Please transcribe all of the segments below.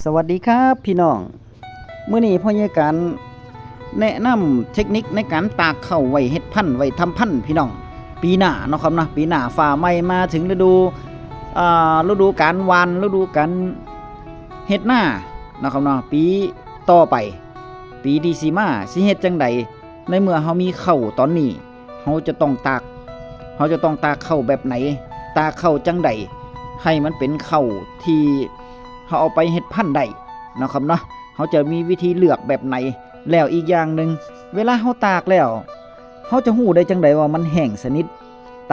สวัสดีครับพี่น้องเมื่อนี้พ่อใหญ่การแนะนำเทคนิคในการตากข้าวไว้เฮ็ดพันธุ์ไว้ทำพันธุ์พี่น้อง ปีหน้าเนาะครับนะปีหน้าฟ้าใหม่มาถึงฤดูอ่าฤดูการวานฤดูการเฮ็ดหน้าเนาะครับเนาะปีต่อไป ปีดีซีมาสิเฮ็ดจังใดในเมื่อเฮามีข้าวตอนนี้เฮาจะต้องตากเฮาจะต้องตากข้าวแบบไหน ตากข้าวจังใดให้มันเป็นข้าวที่ เขาเอาไปเฮ็ดพันธุ์ได้เนาะครับเนาะเขาจะมีวิธีเลือกแบบไหน แล้วอีกอย่างหนึ่งเวลาเขาตากแล้วเขาจะหูได้จังไดว่ามันแห้งสนิท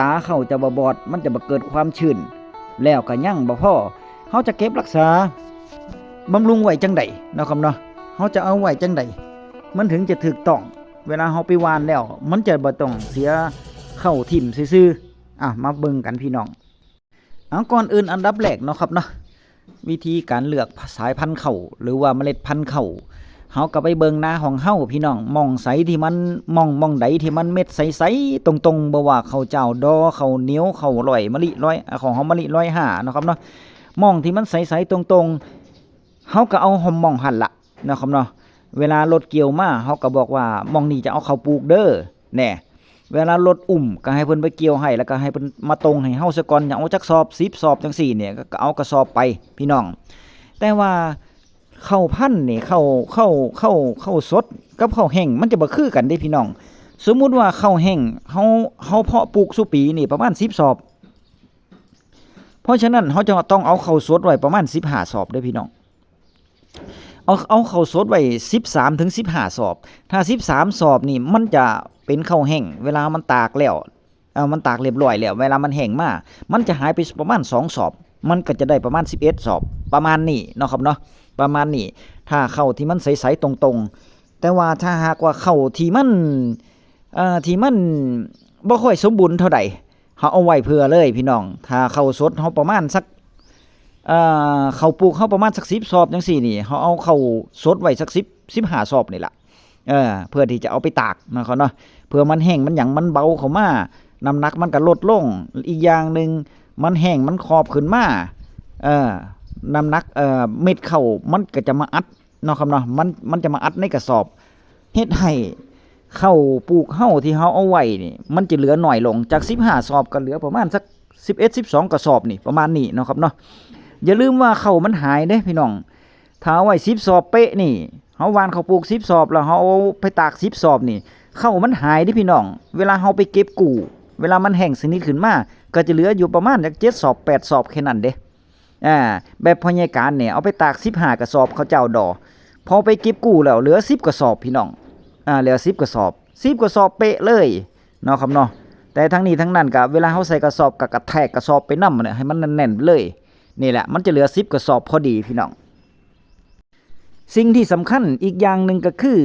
ตาเขาจะบ่บอดมันจะบ่เกิดความชื้นแล้วก็ยั่งบ่พอเขาจะเก็บรักษาบำรุงไว้จังไดเนาะครับเนาะเขาจะเอาไว้จังไดมันถึงจะถูกต้อง เวลาเขาไปหวานแล้ว มันจะบ่ต้องเสียเข้าถิ่มซื่อๆอะมาเบิ่งกันพี่น้องเอาก่อนอื่นอันดับแรกเนาะครับเนาะ วิธีการเลือกสายพันธุ์เขาหรือว่าเมล็ดพันธุ์เขาเฮาก็ไปเบิงหน้าของเฮาพี่น้องมองใสที่มันมองมองใดที่มันเม็ดใสๆตรงๆบ่ว่าเขาเจ้าดอเขาเหนียวเขาวลอยมะลิร้อยของเฮามะลิร้อยห้านะครับเนาะมองที่มันใสๆตรงๆเฮาก็เอาหอมมองหันละนะครับเนาะเวลารถเกี่ยวมาเฮาก็บอกว่ามองนี่จะเอาเขาปลูกเด้อแน่ เวลารถอุ่มก็ให้เพิ่นไปเกี่ยวให้แล้วก็ให้เพิ่นมาตรงให้เฮาซะก่อนอย่าเอาจักสอบ10สอบจังซี่เนี่ยก็เอากระสอบไปพี่น้อง แต่ว่าเข้าพันธุ์นี่เข้าวข้าวข้าวข้าสดกับข้าแห้งมันจะบ่คือกันเด้พี่น้อง สมมุติว่าเข้าแห้งเฮาเฮาเพาะปลูกสุปีนี่ประมาณ10สอบ เพราะฉะนั้นเฮาจะต้องเอาเข้าสดไว้ประมาณ15สอบเด้พี่น้องเอาเอาเข้าสดไว้13ถึง15สอบ ถ้า13สอบนี่มันจะ เป็นข้าวแห้งเวลามันตากแล้วเออมันตากเรียบร้อยแล้ว เวลามันแห้งมากมันจะหายไปประมาณ2สอบ มันก็จะได้ประมาณ 11 สอบ ประมาณนี้เนาะครับเนาะประมาณนี้ถ้าเข้าที่มันใสๆตรงๆ แต่ว่าถ้าหากว่าเข้าที่มันเอ่อที่มันบ่ค่อยสมบูรณ์เท่าใดเฮาเอาไว้เพื่อเลยพี่น้อง ถ้าเข้าสดเฮาประมาณสักเอ่อเขาปลูกเขาประมาณสักสิบสอบจังสี่นี่เขาเอาเขาสดไว้สักสิบสิบห้าสอบนี่แหละเออเพื่อที่จะเอาไปตากนะครับเนาะ เพื่อมันแห้งมันหยังมันเบาเข้ามาน้ำหนักมันก็ลดลง อีกอย่างหนึ่งมันแห้งมันขอบขึ้นมาเออน้ำหนักเอ่อเม็ดเข้ามันก็จะมาอัดเนาะครับเนาะมันมันจะมาอัดในกระสอบเฮ็ดให้เข้าปลูกเฮาที่เฮาเอาไว้นี่มันจะเหลือหน่อยลงจาก 15สอบก็เหลือประมาณสัก11 12กระสอบนี่ประมาณนี้เนาะครับเนาะอย่าลืมว่าเขามันหายเด้พี่น้องถ้าเอาไว้สิบสอบเป๊ะนี่เฮาวานเขาปลูกสิบสอบแล้วเฮาเอาไปตากสิบสอบนี่ เข้ามันหายเด้พี่น้อง เวลาเฮาไปเก็บกู่ เวลามันแห้งสนิทขึ้นมาก็จะเหลืออยู่ประมาณจากเจ็ดสอบแปดสอบแค่นั้นเด้อ่าแบบพยายการเนี่ยเอาไปตากสิบห้ากระสอบเขาเจ้าดอพอไปเก็บกู้แล้วเหลือสิบกระสอบพี่น้องอ่าเหลือสิบกระสอบสิบกระสอบเป๊ะเลยเนาะครับเนาะแต่ทั้งนี้ทั้งนั้นก็เวลาเฮาใส่กระสอบกับกระแทกกระสอบไปนำเนี่ยให้มันแน่นๆเลยนี่แหละมันจะเหลือซิปกระสอบพอดีพี่น้อง สิ่งที่สำคัญอีกอย่างหนึ่งก็คือ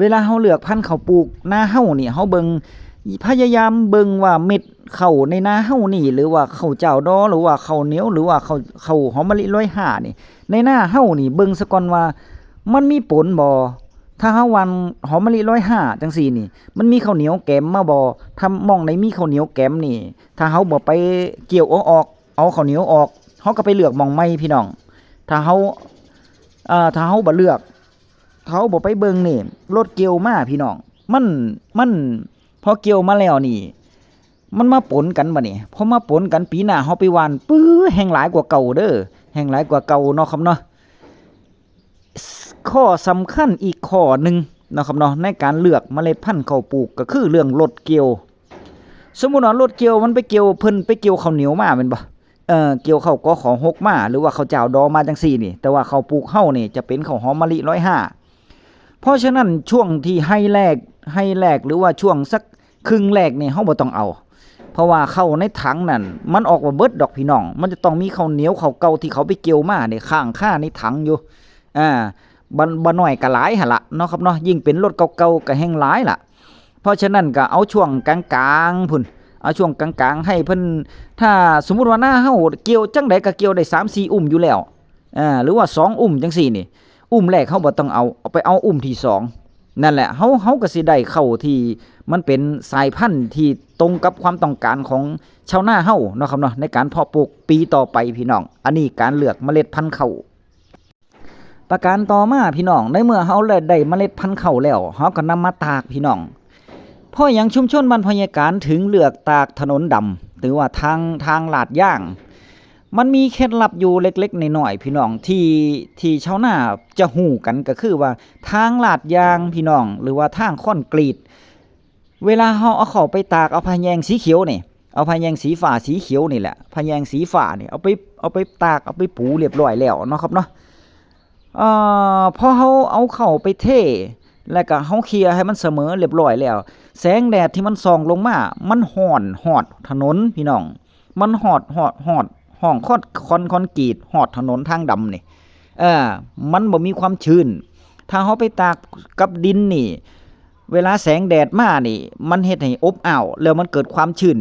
เวลาเฮาเลือกพันธุ์ข้าวปลูกหน้าเฮานี่เฮาเบิงพยายามเบิงว่าเม็ดข้าวในนาเฮานี่ หรือว่าข้าวเจ้าดอหรือว่าข้าวเหนียวหรือว่าข้าวข้าวหอมมะลิร้อยห้านี่ ในหน้าเฮานี่เบิงซะก่อนว่า มันมีผลบ่ถ้าเฮาวันหอมมะลิร้อยห้าจังซี่นี่ มันมีข้าวเหนียวแกมมาบ่ถ้ามองในมีข้าวเหนียวแกมนี่ ถ้าเฮาบ่ไปเกี่ยวออก เอาข้าวเหนียวออกเขาก็ไปเลือกมองไม่พี่น้อง ถ้าเขาอ่าถ้าเขาบ่เลือก เขาบ่ไปเบิงนี่รถเกียวมาพี่น้อง มันมันพอเกียวมาแล้วนี่ มันมาปนกันบ่นี่พอมาปนกันปีหน้าเฮาไปหวานปื้อแห่งหลายกว่าเก่าเด้อแห่งหลายกว่าเก่าเนาะครับเนาะข้อสำคัญอีกข้อหนึ่งเนาะครับเนาะในการเลือกเมล็ดพันธุ์ข้าวปลูกก็คือเรื่องรถเกียว สมมุติว่ารถเกียวมันไปเกียวเพิ่นไปเกียวข้าวเหนียวมาแม่นบ่เอ่อเกี่ยวข้าวก็ของหกมาหรือว่าข้าวเจ้าดอมาจังซี่นี่ แต่ว่าข้าวปลูกเฮานี่จะเป็นข้าวหอมมะลิร้อยห้า เพราะฉะนั้นช่วงที่ให้แรกให้แรกหรือว่าช่วงสักครึ่งแรกเนี่ยเฮาบ่ต้องเอา เพราะว่าเข้าในถังนั่นมันออกมาเบิดดอกพี่น้อง มันจะต้องมีข้าวเหนียวข้าวเก่าที่เขาไปเกี่ยวมาเนี่ยข้างค่าในถังอยู่อ่าบ่บ่น้อยก็หลายหั่นละเนาะครับเนาะยิ่งเป็นรถเก่าๆก็แห้งหลายล่ะ เพราะฉะนั้นก็เอาช่วงกลางๆพุ่นเอาช่วงกลางๆ ให้เพิ่นถ้าสมมุติว่าหน้าเฮาเกี่ยวจังใดก็เกี่ยวได้3 4อุ้มอยู่แล้วอ่าหรือว่า 2 อุ้มจังซี่นี่ อุ้มแรกเฮาบ่ต้องเอาเอาไปเอาอุ้มที่2นั่นแหละเฮาเฮาก็สิได้เข้าที่มันเป็นสายพันธุ์ที่ตรงกับความต้องการของชาวนาเฮาเนาะครับเนาะในการเพาะปลูกปีต่อไปพี่น้อง อันนี้การเลือกเมล็ดพันธุ์ข้าวประการต่อมาพี่น้องในเมื่อเฮาได้ได้เมล็ดพันธุ์ข้าวแล้วเฮาก็นำมาตากพี่น้องพราะหยังชุมชนบ้านพญาการถึงเลือกตากถนนดำหรือว่าทางทางลาดย่าง มันมีเคล็ดลับอยู่เล็กๆน้อยๆพี่น้องที่ที่ชาวนาจะหูกันก็คือว่าทางลาดยางพี่น้อง หรือว่าทางคอนกรีตเวลาเฮาเอาเข้าไปตากเอาพะแยงสีเขียวนี่เอาพะแยงสีฟ้าสีเขียวนี่แหละพะแยงสีฟ้านี่เอาไปเอาไปตากเอาไปปูเรียบร้อยแล้วเนาะครับเนาะเอ่อพอเฮาเอาเข้าไปเทแล้วก็เฮาเคลียร์ให้มันเสมอเรียบร้อยแล้ว แสงแดดที่มันส่องลงมา มันห่อนหอดถนนพี่น้อง มันหอดหอดหอด ห้องคอนคอนคอนกรีตหอดถนนทางดำนี่เออมันบ่มีความชื้น ถ้าเฮาไปตากกับดินนี่ เวลาแสงแดดมานี่ มันเฮ็ดให้อบอ้าวแล้วมันเกิดความชื้น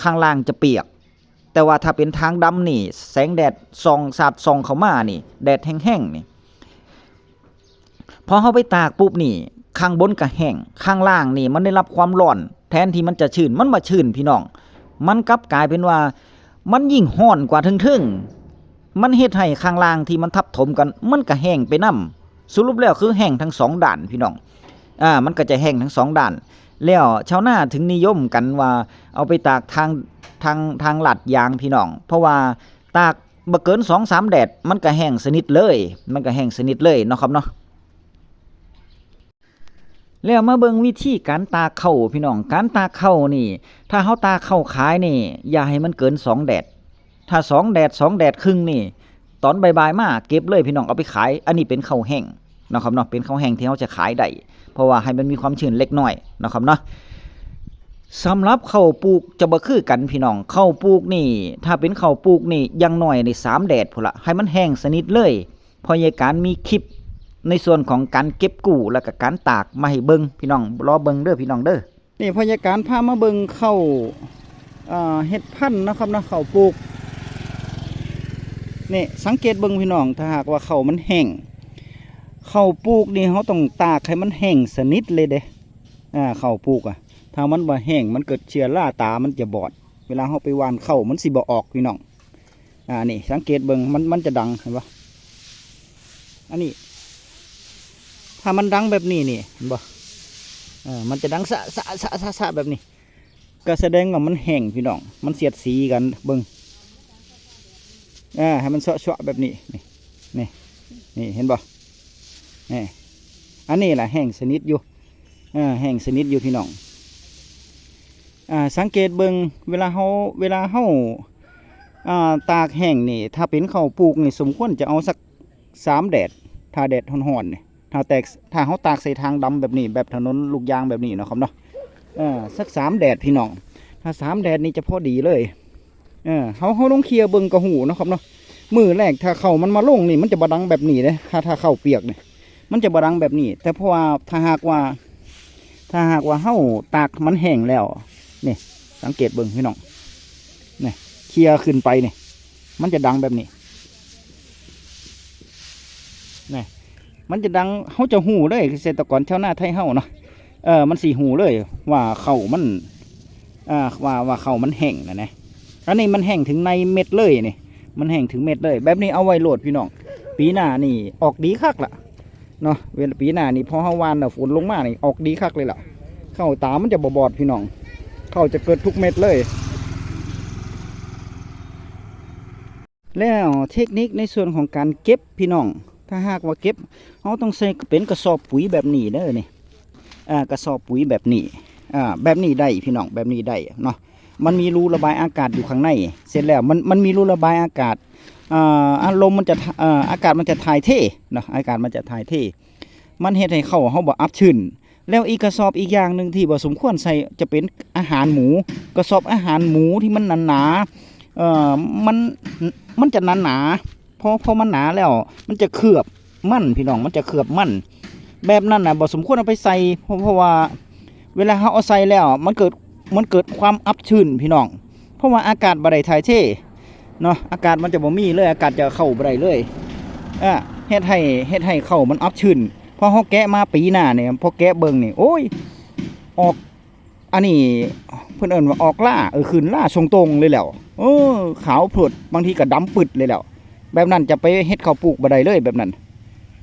ข้างล่างจะเปียก แต่ว่าถ้าเป็นทางดำนี่ แสงแดดส่องสาดส่องเข้ามานี่ แดดแห้งๆนี่พอเฮาไปตากปุ๊บนี่ ข้างบนก็แห้งข้างล่างนี่ มันได้รับความร้อน แทนที่มันจะชื้นมันบ่ชื้นพี่น้อง มันกลับกลายเป็นว่า มันยิ่งห้อนกว่าทึ่งๆ มันเฮ็ดให้ข้างล่างที่มันทับถมกัน มันก็แห้งไปนํสรุปแล้วคือแห้งทั้งสองด้านพี่น้อง อ่า มันก็จะแห้งทั้งสองด้าน แล้วชาวนาถึงนิยมกันว่าเอาไปตากทางทางทางหลัดยางพี่น้อง เพราะว่าตากบ่เกิน2 3แดดมันก็แห้งสนิทเลย มันก็แห้งสนิทเลยเนาะครับเนาะ แล้วมาเบิงวิธีการตากข้าพี่น้อง การตากข้านี่ ถ้าเฮาตากข้าขายนี่ อย่าให้มันเกิน2แดด ถ้า2แดด2แดดครึ่งนี่ ตอนบ่ายๆมาเก็บเลยพี่น้องเอาไปขาย อันนี้เป็นข้าวแห้งเนาะครับเนาะเป็นข้าวแห้งที่เฮาจะขายได้เพราะว่าให้มันมีความชื้นเล็กน้อยเนาะครับเนาะสำหรับข้าวปลูกจะบ่คือกันพี่น้องข้าวปลูกนี่ ถ้าเป็นข้าวปลูกนี่ยังน้อยในสามแดดพุ่นละให้มันแห้งสนิทเลยพอยายการมีคลิป ในส่วนของการเก็บกู้แล้วก็การตากมาให้เบิงพี่น้องรอเบิงเด้อพี่น้องเด้อนี่พยาการพามาเบิ่งข้าเฮ็ดพันธุ์นะครับนาะข้าปลูกนี่สังเกตเบิงพี่น้องถ้าหากว่าเข้ามันแห้งเข้าปลูกนี่เขาต้องตากให้มันแห้งสนิทเลยเด้อ่าเข้าปลูกอะถ้ามันบ่แห้งมันเกิดเชื้อราตามันจะบอด เวลาเขาไปวานเข้ามันสิบ่ออกพี่น้องอ่านี่สังเกตเบิงมันมันจะดังเห็นปะอันนี้ ถ้ามันดังแบบนี้นี่เห็นปะอ่มันจะดังสะสะสะสะสะแบบนี้ ก็แสดงว่ามันแห้งพี่น้อง มันเสียดสีกันเบิ่งอ่าให้มันเสาะๆแบบนี้นี่นี่นี่เห็นปะนี่อันนี้แหละแห้งสนิทอยู่อ่าแห้งสนิทอยู่พี่น้องอ่าสังเกตเบิงเวลาเฮาเวลาเฮาอ่าตากแห้งนี่ ถ้าเป็นข้าวปลูกนี่สมควรจะเอาสักสามแดดถ้าแดดห่อนๆนี่ ถ้าแตกถ้าเฮาตากใส่ทางดำแบบนี้ แบบถนนลูกยางแบบนี้นะครับเนาะอ่าสักสามแดดพี่น้อง ถ้าสามแดดนี่จะพอดีเลยเออเฮาเฮาต้องเคลียร์เบิงกระหูนะครับเนาะมือแรกถ้าเข่ามันมาลงนี่ มันจะบดังแบบนี้เลยถ้าถ้าเข่าเปียกเนี่ยมันจะบดังแบบนี้ แต่เพราะว่าถ้าหากว่า ถ้าหากว่าเห่าตากมันแห้งแล้วนี่สังเกตเบิ่งพี่น้องนี่เคลียร์ขึ้นไปนี่มันจะดังแบบนี้นี่ มันจะดังเขาจะหูเลยเกษตรกรชาวนาไทยเฮาเนาะเออมันสีหูเลย ว่าเข่ามันอ่าว่าว่าเข่ามันแห้งนะนะอันนี้มันแห้งถึงในเม็ดเลยนี่มันแห้งถึงเม็ดเลย แบบนี้เอาไว้โหลดพี่น้องปีหน้านี่ออกดีคักละเนาะเวลาปีหน้านี่พอเฮาวานน่ะฝนลงมานี่ออกดีคักเลยล่ะเข้าตามันจะบอดพี่น้อง เข้าจะเกิดทุกเม็ดเลย แล้วเทคนิคในส่วนของการเก็บพี่น้อง ถ้าหากว่าเก็บเราต้องใส่เป็นกระสอบปุ๋ยแบบนี้เด้อนี่อ่ากระสอบปุ๋ยแบบนี้อ่าแบบนี้ได้พี่น้องแบบนี้ได้เนาะมันมีรูระบายอากาศอยู่ข้างใน เสร็จแล้วมันมันมีรูระบายอากาศอ่าอารมณ์มันจะอ่าอากาศมันจะถ่ายเทเนาะอากาศมันจะถ่ายเทมันเฮ็ดให้เข้าเฮาบ่อับชื้นแล้วอีกกระสอบอีกอย่างหนึ่งที่บ่สมควรใส่จะเป็นอาหารหมู กระสอบอาหารหมูที่มันหนาๆเอ่อมันมันจะหนาหนา พอพอมันหนาแล้ว มันจะเคลือบมั่นพี่น้องมันจะเคลือบมั่น แบบนั้นนะบ่สมควรเอาไปใส่เพราะเพราะว่า เวลาเฮาเอาใส่แล้ว มันเกิดมันเกิดความอับชื้นพี่น้อง เพราะว่าอากาศบ่ได้ถ่ายเทเนาะอากาศมันจะบ่มีเลยอากาศจะเข้าบ่ได้เลยอะเฮ็ดให้เฮ็ดให้เข้ามันอับชื้นพอเฮาแกะมาปีหน้าเนี่ยพอแกะเบิ่งนี่โอ้ยออกอันนี้เพิ่อนเอิ้นว่าออกล่าเออขึ้นล่าชงตรงเลยแล้วเออขาวผุดบางทีก็ดำปึดเลยแล้ว แบบนั้นจะไปเฮ็ดข้าวปลูกบ่ได้เลยแบบนั้น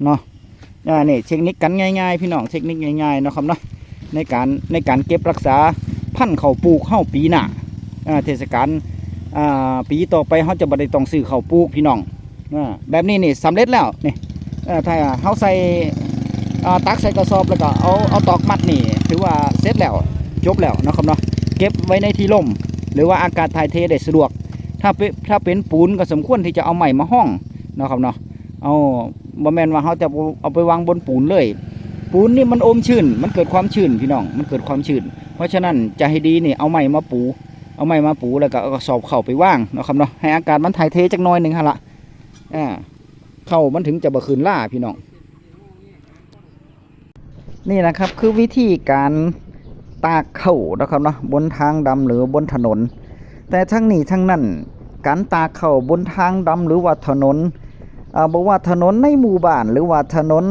เนาะอ่านี่เทคนิคกันง่ายๆ พี่น้องเทคนิคง่ายๆเนาะครับเนาะในการในการเก็บรักษาพันธุ์ข้าวปลูกเข้าปีหน้าอ่าเทศกาลอ่าปีต่อไปเขาจะบ่ได้ต้องซื้อข้าวปลูกพี่น้องอ่าแบบนี้นี่สำเร็จแล้วนี่อ่ถ้าเขาใส่อ่าตักใส่กระสอบแล้วก็เอาเอาตอกมัดนี่ ถือว่าเสร็จแล้วจบแล้วเนาะครับเนาะเก็บไว้ในที่ร่ม หรือว่าอากาศถ่ายเทได้สะดวก ถ้าเป็นถ้าเป็นปูนก็สมควรที่จะเอาใหม่มาห้องเนาะครับเนาะเอาบ่แมนว่าเขาจะเอาไปวางบนปูนเลย ปูนนี่มันอมชื้นมันเกิดความชื้นพี่น้องมันเกิดความชื้นเพราะฉะนั้นจะให้ดีนี่เอาไม้มาปู เอาไม้มาปูแล้วก็เอากระสอบเข่าไปว่างเนาะครับเนาะให้อากาศมันถ่ายเทจักน้อยหนึ่งฮะละอ่าเข่ามันถึงจะบ่คืนล่าพี่น้องนี่นะครับคือวิธีการตากเข่านะครับเนาะบนทางดำหรือบนถนน แต่ทั้งนี้ทั้งนั้น การตากเข่าบนทางดำหรือว่าถนนอ่าบอกว่าถนนในหมู่บ้าน หรือว่าถนน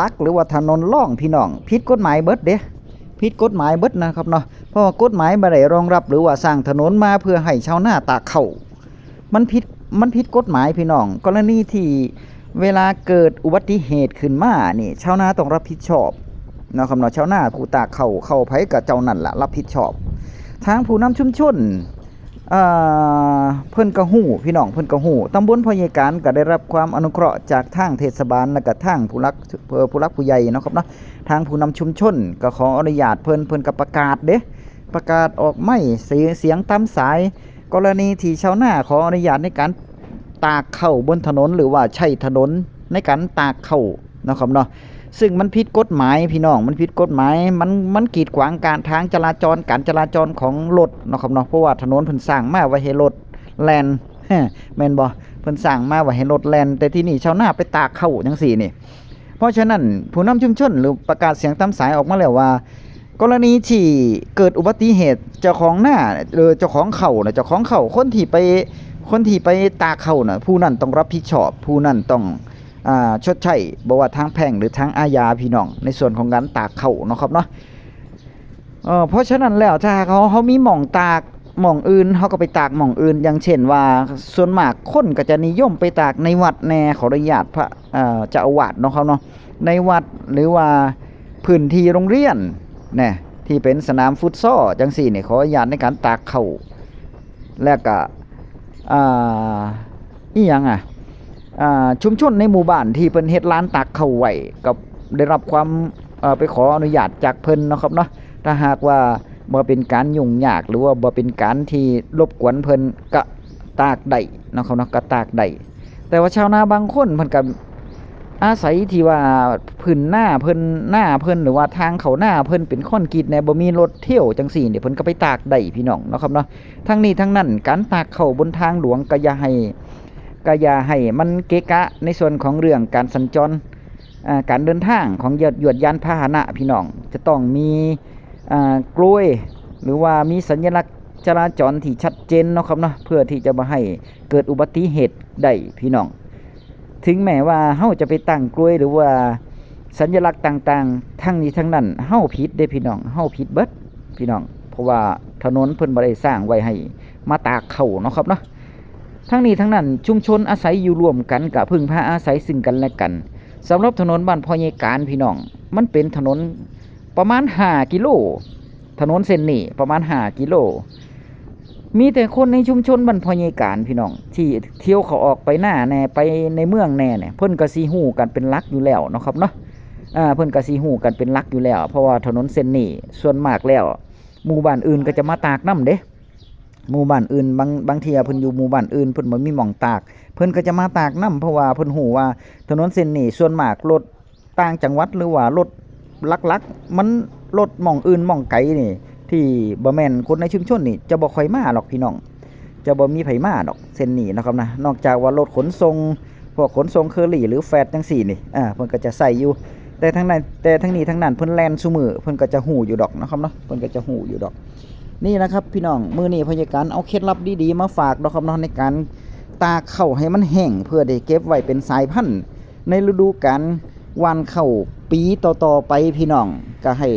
ลักหรือว่าถนนล่องพี่น้องผิดกฎหมายเบิดเด้ผิดกฎหมายเบิดนะครับเนาะเพราะว่ากฎหมายบ่ได้รองรับหรือว่าสร้างถนนมาเพื่อให้ชาวนาตากเข่ามันผิดมันผิดกฎหมายพี่น้อง กรณีที่เวลาเกิดอุบัติเหตุขึ้นมานี่ชาวนาต้องรับผิดชอบนะครับเนาะชาวนาผู้ตากเข่าเข้าไผกับเจ้านั่นละรับผิดชอบทางผู้นำชุมชน เพิ่นก็ฮู้พี่น้องเพิ่นก็ฮู้ตำบลพญการก็ได้รับความอนุเคราะห์จากทางเทศบาลและก็ทางผู้รักเอ่อผู้รักผู้ใหญ่นะครับเนาะทางผู้นำชุมชนก็ขออนุญาตเพิ่นเพิ่นก็ประกาศเด้ประกาศออกไม่เสียงตามสาย กรณีที่ชาวนาขออนุญาตในการตากเข้าบนถนนหรือว่าใช้ถนนในการตากเข้านะครับเนาะ ซึ่งมันผิดกฎหมายพี่น้องมันผิดกฎหมายมันมันกีดขวางการทางจราจรการจราจรของรถเนาะครับเนาะเพราะว่าถนนเพิ่นสร้างมาไว้ให้รถแล่นแม่นบ่เพิ่นสร้างมาไว้ให้รถแล่นแต่ที่นี่ชาวนาไปตากเข้าจังซี่นี่เพราะฉะนั้นผู้นำชุมชนหรือประกาศเสียงตามสายออกมาแล้วว่า กรณีที่เกิดอุบัติเหตุเจ้าของหน้าหรือเจ้าของเข่าน่ะเจ้าของเข่าคนที่ไปคนที่ไปตากเข่าน่ะผู้นั้นต้องรับผิดชอบผู้นั้นต้อง ชดใช้บว่าทางแพ่งหรือทางอาญาพี่น้อง ในส่วนของการตากเข่าเนาะครับเนาะเพราะฉะนั้นแล้วถ้าเขาเขามีหม่องตากหม่องอื่นเขาก็ไปตากหม่องอื่น อย่างเช่นว่าส่วนมากคนก็จะนิยมไปตากในวัดแน่ขออนุญาตพระเอ่อเจ้าอาวาสเนาะครับเนาะในวัดหรือว่าพื้นที่โรงเรียนเนี่ยที่เป็นสนามฟุตซอลจังสี่เนี่ยขออนุญาตในการตากเข่าแล้วก็อ่าอีหยังอะอ่า ชุมชนในหมู่บ้านที่เพิ่นเฮ็ดร้านตากเข่าไว้กับได้รับความไปขออนุญาตจากเพิ่นนะครับเนาะถ้าหากว่าบ่เป็นการยุ่งยากหรือว่าบ่เป็นการที่รบกวนเพิ่นก็ตากได้นะครับเนาะก็ตากได้แต่ว่าชาวนาบางคนเพิ่นก็อาศัยที่ว่าพื้นหน้าเพิ่นหน้าเพิ่นหรือว่าทางเขาหน้าเพิ่นเป็นคอนกรีตแน่บ่มีรถเที่ยวจังซี่เนี่ยเพิ่นก็ไปตากได้พี่น้องนะครับเนาะทั้งนี้ทั้งนั้นการตากเข้าบนทางหลวงก็อย่าให้ ก็อย่าให้มันเกะกะในส่วนของเรื่องการสัญจรการเดินทางของยวดยวดยานพาหนะพี่น้อง จะต้องมีกลวยหรือว่ามีสัญลักษณ์จราจรที่ชัดเจนเนาะครับเนาะเพื่อที่จะบ่ให้เกิดอุบัติเหตุได้พี่น้อง ถึงแม้ว่าเฮาจะไปตั้งกลวยหรือว่าสัญลักษณ์ต่างๆ ทั้งนี้ทั้งนั้นเฮาผิดเด้พี่น้องเฮาผิดเบิดพี่น้อง เพราะว่าถนนเพิ่นบ่ได้สร้างไว้ให้มาตากเข้าเนาะครับเนาะ ทั้งนี้ทั้งนั้นชุมชนอาศัยอยู่ร่วมกันกับพึ่งพาอาศัยซึ่งกันและกันสำหรับถนนบ้านพ่อใหญ่การพี่น้อง มันเป็นถนนประมาณ5กิโล ถนนเส้นนี้ประมาณ5กิโล มีแต่คนในชุมชนบรรพยายการพี่น้อง ที่เที่ยวเขาออกไปหน้าแน่ไปในเมืองแน่เนี่ยเพิ่นก็สิฮู้กันเป็นลักอยู่แล้วเนาะครับเนาะอ่าเพิ่นก็สิฮู้กันเป็นลักอยู่แล้ว เพราะว่าถนนเส้นนี้ส่วนมากแล้วหมู่บ้านอื่นก็จะมาตากน้ำเด้ หมู่บ้านอื่นบางบางเทียเพิ่นอยู่หมู่บ้านอื่นเพิ่นบ่มีหม่องตาก เพิ่นก็จะมาตากน้ำเพราะว่าเพิ่นฮู้ว่าถนนเส้นนี้ส่วนมากรถต่างจังหวัดหรือว่ารถลักๆ มันรถหม่องอื่นหม่องไกลนี่ ที่บ่แม่นคนในชุมชนนี่จะบ่ค่อยมาหรอกพี่น้อง จะบ่มีไผมาดอกเส้นนี้นะครับนะนอกจากว่ารถขนส่งพวกขนส่งเคอรี่หรือแฟดจังซี่นี่อ่าเพิ่นก็จะใส่อยู่แต่ทั้งนั้นแต่ทั้งนี้ทั้งนั้นเพิ่นแล่นซุมือเพิ่นก็จะหู้อยู่ดอกนะครับเนาะเพิ่นก็จะหู้อยู่ดอก นี่นะครับพี่น้องมือนี้พยาการเอาเคล็ดลับดีๆมาฝากเนาะครับเนาะในการตากข้าให้มันแห้งเพื่อได้เก็บไว้เป็นสายพันธุ์ในฤดูกาลวานเข้าปีต่อๆไปพี่น้องก็ให้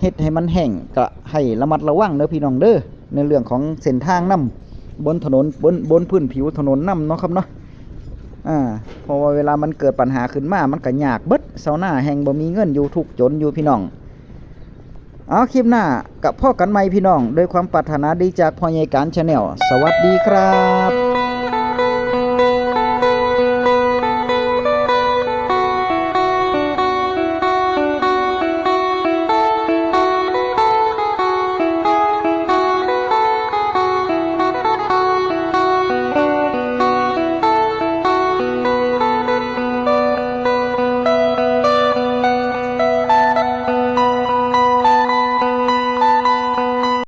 เฮ็ดให้มันแห้งก็ให้ระมัดระวังเด้อพี่น้องเด้อในเรื่องของเส้นทางนํบนถนนบนบนพื้นผิวถนนนํเนาะครับเนาะอ่าพราะว่าเวลามันเกิดปัญหาขึ้นมา มันก็ยากเบิดเซาหน้าแห่งบ่มีเงินอยู่ทุกจนอยู่พี่น้อง เอาคลิปหน้ากับพ่อกันไหม่พี่น้อง โดวยความปรารถนาดีจากพ่อใหญ่การชาแนลสวัสดีครับ